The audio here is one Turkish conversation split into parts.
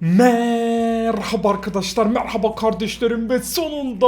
Merhaba arkadaşlar, merhaba kardeşlerim ve sonunda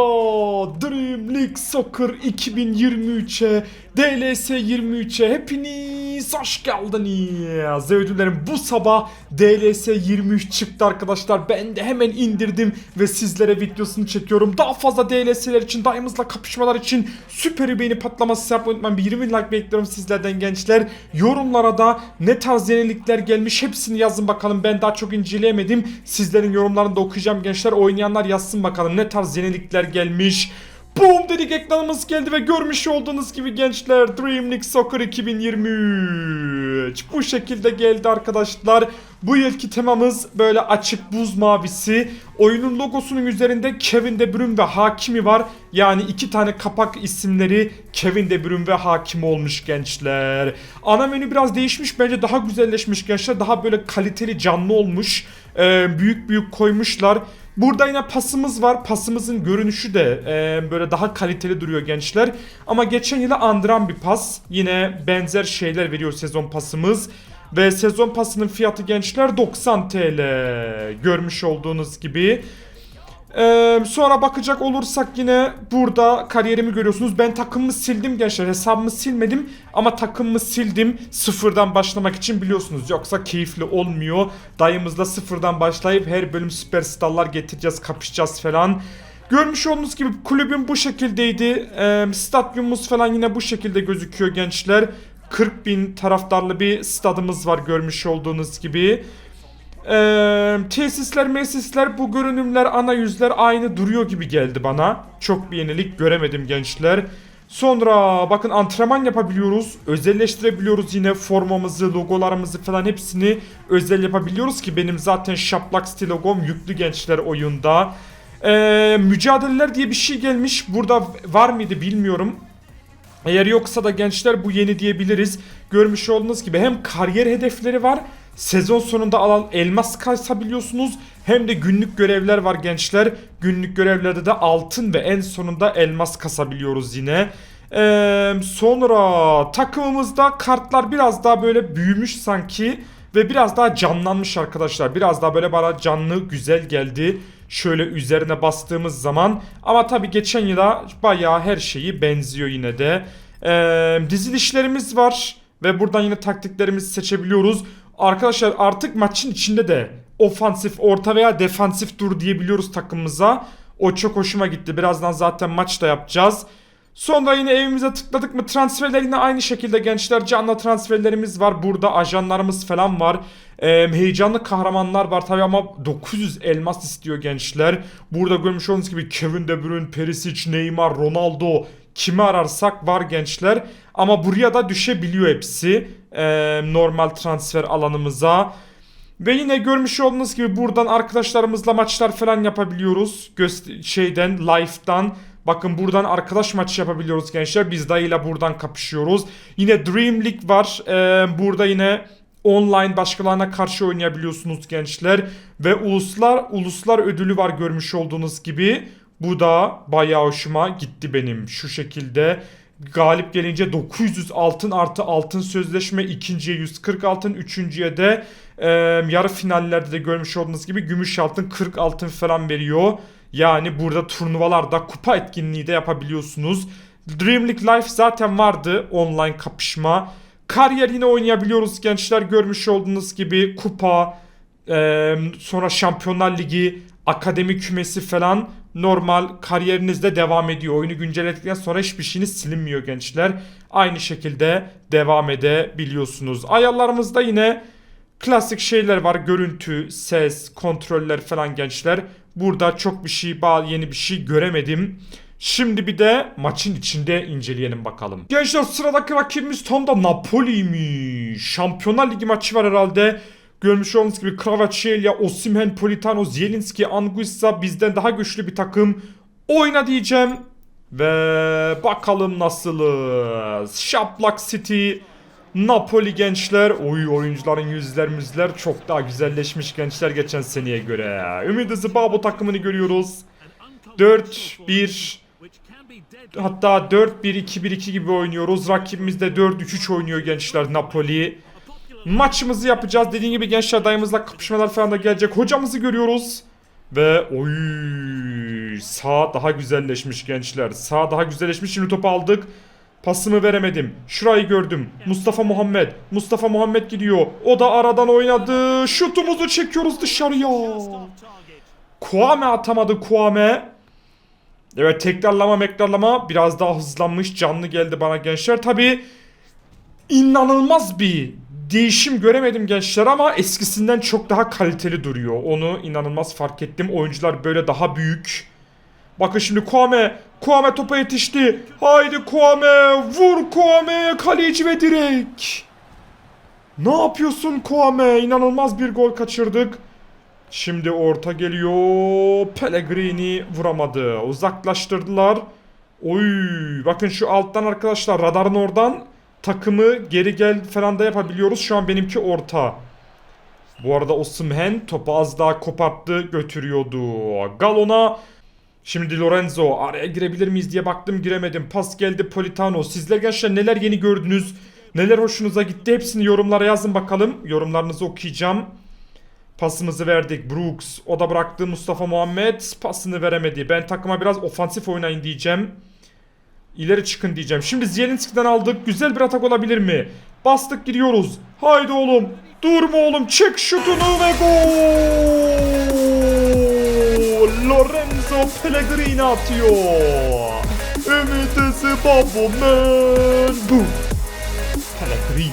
Dream League Soccer 2023'e, DLS 23'e hepiniz hoş geldiniz. Ödüllerim bu sabah DLS 23 çıktı arkadaşlar. Ben de hemen indirdim ve sizlere videosunu çekiyorum. Daha fazla DLS'ler için, dayımızla kapışmalar için süper beğeni patlaması yapmayı unutmayın. Bir 20 like bekliyorum sizlerden gençler. Yorumlara da ne tarz yenilikler gelmiş hepsini yazın bakalım. Ben daha çok inceleyemedim. Sizlerin yorumlarını da okuyacağım gençler. Oynayanlar yazsın bakalım ne tarz yenilikler gelmiş. Boom dedik ekranımız geldi ve görmüş olduğunuz gibi gençler Dream League Soccer 2023 bu şekilde geldi arkadaşlar. Bu yılki temamız böyle açık buz mavisi. Oyunun logosunun üzerinde Kevin De Bruyne ve Hakimi var. Yani iki tane kapak isimleri Kevin De Bruyne ve Hakimi olmuş gençler. Ana menü biraz değişmiş bence daha güzelleşmiş gençler. Daha böyle kaliteli canlı olmuş. Ee, büyük büyük koymuşlar. Burada yine pasımız var. Pasımızın görünüşü de e, böyle daha kaliteli duruyor gençler. Ama geçen yılı andıran bir pas. Yine benzer şeyler veriyor sezon pasımız. Ve sezon pasının fiyatı gençler 90 TL. Görmüş olduğunuz gibi. Ee, sonra bakacak olursak yine burada kariyerimi görüyorsunuz. Ben takımımı sildim gençler. Hesabımı silmedim ama takımımı sildim. Sıfırdan başlamak için biliyorsunuz. Yoksa keyifli olmuyor. Dayımızla sıfırdan başlayıp her bölüm süperstarlar getireceğiz, kapışacağız falan. Görmüş olduğunuz gibi kulübüm bu şekildeydi. Ee, stadyumumuz falan yine bu şekilde gözüküyor gençler. 40 bin taraftarlı bir stadımız var görmüş olduğunuz gibi. Ee, tesisler mesisler bu görünümler ana yüzler aynı duruyor gibi geldi bana. Çok bir yenilik göremedim gençler. Sonra bakın antrenman yapabiliyoruz. Özelleştirebiliyoruz yine formamızı, logolarımızı falan hepsini özel yapabiliyoruz ki benim zaten şaplak stil logom yüklü gençler oyunda. Ee, mücadeleler diye bir şey gelmiş. Burada var mıydı bilmiyorum. Eğer yoksa da gençler bu yeni diyebiliriz. Görmüş olduğunuz gibi hem kariyer hedefleri var. Sezon sonunda alan elmas kasabiliyorsunuz. Hem de günlük görevler var gençler. Günlük görevlerde de altın ve en sonunda elmas kasabiliyoruz yine. Ee, sonra takımımızda kartlar biraz daha böyle büyümüş sanki. Ve biraz daha canlanmış arkadaşlar. Biraz daha böyle bana canlı güzel geldi. Şöyle üzerine bastığımız zaman. Ama tabii geçen yıla bayağı her şeyi benziyor yine de. Ee, dizilişlerimiz var. Ve buradan yine taktiklerimizi seçebiliyoruz. Arkadaşlar artık maçın içinde de ofansif, orta veya defansif dur diyebiliyoruz takımımıza. O çok hoşuma gitti. Birazdan zaten maç da yapacağız. Sonra yine evimize tıkladık mı transferler yine aynı şekilde gençler canlı transferlerimiz var. Burada ajanlarımız falan var. Ee, heyecanlı kahramanlar var tabi ama 900 elmas istiyor gençler. Burada görmüş olduğunuz gibi Kevin De Bruyne, Perisic, Neymar, Ronaldo kimi ararsak var gençler. Ama buraya da düşebiliyor hepsi ee, normal transfer alanımıza. Ve yine görmüş olduğunuz gibi buradan arkadaşlarımızla maçlar falan yapabiliyoruz. Göster şeyden, live'dan. Bakın buradan arkadaş maçı yapabiliyoruz gençler. Biz dayıyla buradan kapışıyoruz. Yine Dream League var. Ee, burada yine online başkalarına karşı oynayabiliyorsunuz gençler. Ve uluslar uluslar ödülü var görmüş olduğunuz gibi. Bu da bayağı hoşuma gitti benim. Şu şekilde galip gelince 900 altın artı altın sözleşme ikinciye 140 altın üçüncüye de e, yarı finallerde de görmüş olduğunuz gibi gümüş altın 40 altın falan veriyor. Yani burada turnuvalarda kupa etkinliği de yapabiliyorsunuz. Dream League Life zaten vardı online kapışma. Kariyer yine oynayabiliyoruz gençler görmüş olduğunuz gibi kupa sonra Şampiyonlar Ligi akademi kümesi falan normal kariyerinizde devam ediyor. Oyunu güncelledikten sonra hiçbir şeyiniz silinmiyor gençler. Aynı şekilde devam edebiliyorsunuz. Ayarlarımızda yine klasik şeyler var. Görüntü, ses, kontroller falan gençler. Burada çok bir şey, yeni bir şey göremedim. Şimdi bir de maçın içinde inceleyelim bakalım. Gençler sıradaki rakibimiz tam da Napoli'ymiş. Şampiyonlar Ligi maçı var herhalde. Görmüş olduğunuz gibi Kvaratskhelia, Osimhen, Politano, Zielinski, Anguissa bizden daha güçlü bir takım. Oyna diyeceğim. Ve bakalım nasılız. Şaplak City, Napoli gençler. Oy oyuncuların yüzler müzler çok daha güzelleşmiş gençler geçen seneye göre. Ümit Hızı Babo takımını görüyoruz. 4-1 hatta 4-1-2-1-2 gibi oynuyoruz. Rakibimiz de 4-3-3 oynuyor gençler Napoli. maçımızı yapacağız. Dediğim gibi gençler dayımızla kapışmalar falan da gelecek. Hocamızı görüyoruz. Ve oy sağ daha güzelleşmiş gençler. Sağ daha güzelleşmiş. Şimdi topu aldık. Pasımı veremedim. Şurayı gördüm. Mustafa Muhammed. Mustafa Muhammed gidiyor. O da aradan oynadı. Şutumuzu çekiyoruz dışarıya. Kuame atamadı Kuame. Evet tekrarlama mekrarlama biraz daha hızlanmış canlı geldi bana gençler. Tabi inanılmaz bir değişim göremedim gençler ama eskisinden çok daha kaliteli duruyor. Onu inanılmaz fark ettim. Oyuncular böyle daha büyük. Bakın şimdi Kuame. Kuame topa yetişti. Haydi Kuame. Vur Kuame. Kaleci ve direk. Ne yapıyorsun Kuame? İnanılmaz bir gol kaçırdık. Şimdi orta geliyor. Pellegrini vuramadı. Uzaklaştırdılar. Oy bakın şu alttan arkadaşlar radarın oradan takımı geri gel falan da yapabiliyoruz. Şu an benimki orta. Bu arada Osimhen topu az daha koparttı götürüyordu. Galona Şimdi Di Lorenzo araya girebilir miyiz diye baktım giremedim. Pas geldi Politano. Sizler gençler neler yeni gördünüz? Neler hoşunuza gitti? Hepsini yorumlara yazın bakalım. Yorumlarınızı okuyacağım. Pasımızı verdik. Brooks. O da bıraktı. Mustafa Muhammed pasını veremedi. Ben takıma biraz ofansif oynayın diyeceğim. İleri çıkın diyeceğim. Şimdi Zielinski'den aldık. Güzel bir atak olabilir mi? Bastık gidiyoruz. Haydi oğlum. Durma oğlum. Çek şutunu ve gol. Pellegrini atıyor. Ümitisi Babomen. Bu. Pellegrini.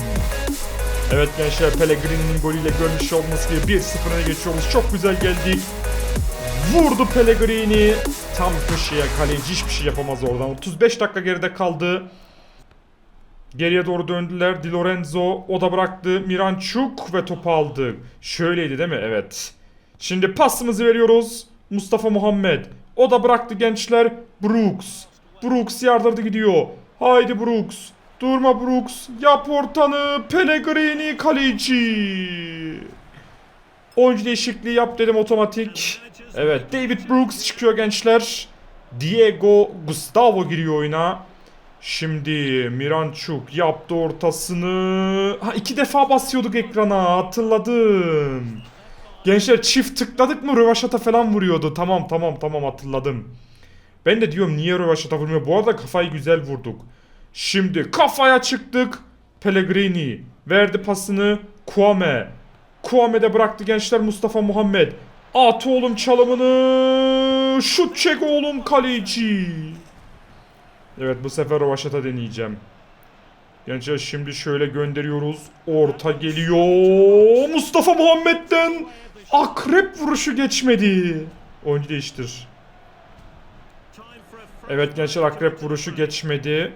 Evet gençler Pellegrini'nin golüyle görmüş olması gibi 1-0 öne geçiyoruz. Çok güzel geldik. Vurdu Pellegrini. Tam köşeye kaleci hiçbir şey yapamaz oradan. 35 dakika geride kaldı. Geriye doğru döndüler. Di Lorenzo o da bıraktı. Miranchuk ve topu aldı. Şöyleydi değil mi? Evet. Şimdi pasımızı veriyoruz. Mustafa Muhammed. O da bıraktı gençler. Brooks. Brooks yardırdı gidiyor. Haydi Brooks. Durma Brooks. Yap ortanı. Pellegrini kaleci. Oyuncu değişikliği yap dedim otomatik. Evet David Brooks çıkıyor gençler. Diego Gustavo giriyor oyuna. Şimdi Miranchuk yaptı ortasını. Ha iki defa basıyorduk ekrana hatırladım. Gençler çift tıkladık mı rövaşata falan vuruyordu. Tamam tamam tamam hatırladım. Ben de diyorum niye rövaşata vurmuyor. Bu arada kafayı güzel vurduk. Şimdi kafaya çıktık. Pellegrini verdi pasını Kuame. Kuame de bıraktı gençler Mustafa Muhammed. At oğlum çalımını. Şut çek oğlum kaleci. Evet bu sefer Rovaşat'a deneyeceğim. Gençler şimdi şöyle gönderiyoruz. Orta geliyor. Mustafa Muhammed'den akrep vuruşu geçmedi. Oyuncu değiştir. Evet gençler akrep vuruşu geçmedi.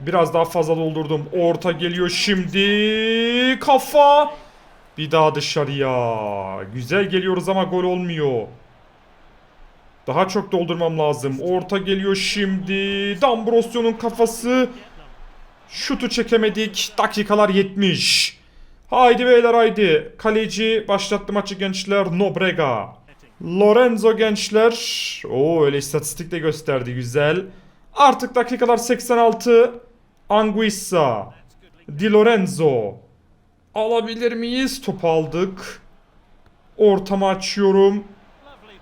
Biraz daha fazla doldurdum. Orta geliyor şimdi. Kafa. Bir daha dışarıya. Güzel geliyoruz ama gol olmuyor. Daha çok doldurmam lazım. Orta geliyor şimdi. D'Ambrosio'nun kafası. Şutu çekemedik. Dakikalar 70. Haydi beyler haydi. Kaleci başlattı maçı gençler. Nobrega. Lorenzo gençler. Oo öyle istatistik de gösterdi güzel. Artık dakikalar 86. Anguissa. Di Lorenzo. Alabilir miyiz? Top aldık. Ortamı açıyorum.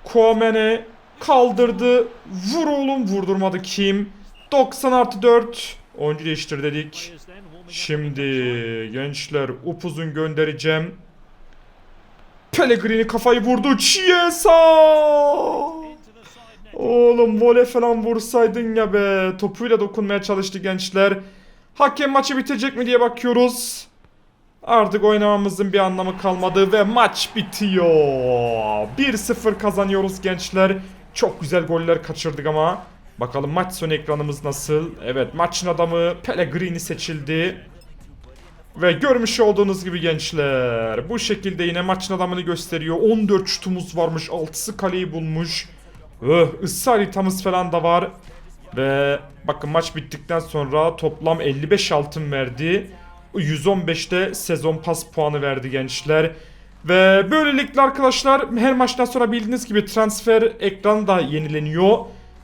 Kuamene kaldırdı. Vur oğlum vurdurmadı kim? 90 artı 4. Oyuncu değiştir dedik. Şimdi gençler upuzun göndereceğim. Pellegrini kafayı vurdu. Chiesa! Oğlum vole falan vursaydın ya be. Topuyla dokunmaya çalıştı gençler. Hakem maçı bitirecek mi diye bakıyoruz. Artık oynamamızın bir anlamı kalmadı ve maç bitiyor. 1-0 kazanıyoruz gençler. Çok güzel goller kaçırdık ama. Bakalım maç sonu ekranımız nasıl? Evet maçın adamı Pellegrini seçildi. Ve görmüş olduğunuz gibi gençler bu şekilde yine maçın adamını gösteriyor. 14 şutumuz varmış 6'sı kaleyi bulmuş. Öh ısı haritamız falan da var. Ve bakın maç bittikten sonra toplam 55 altın verdi. 115'te sezon pas puanı verdi gençler. Ve böylelikle arkadaşlar her maçtan sonra bildiğiniz gibi transfer ekranı da yenileniyor.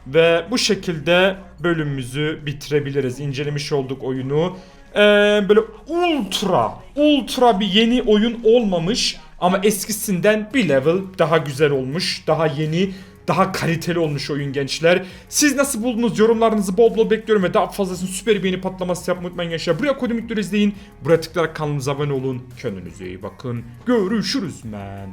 Ve bu şekilde bölümümüzü bitirebiliriz. İncelemiş olduk oyunu. Ee, böyle ultra ultra bir yeni oyun olmamış ama eskisinden bir level daha güzel olmuş. Daha yeni daha kaliteli olmuş oyun gençler. Siz nasıl buldunuz? Yorumlarınızı bol bol bekliyorum ve daha fazlasını süper beğeni patlaması yapmayı unutmayın gençler. Buraya koydum izleyin. Buraya tıklayarak kanalımıza abone olun. Kendinize iyi bakın. Görüşürüz men.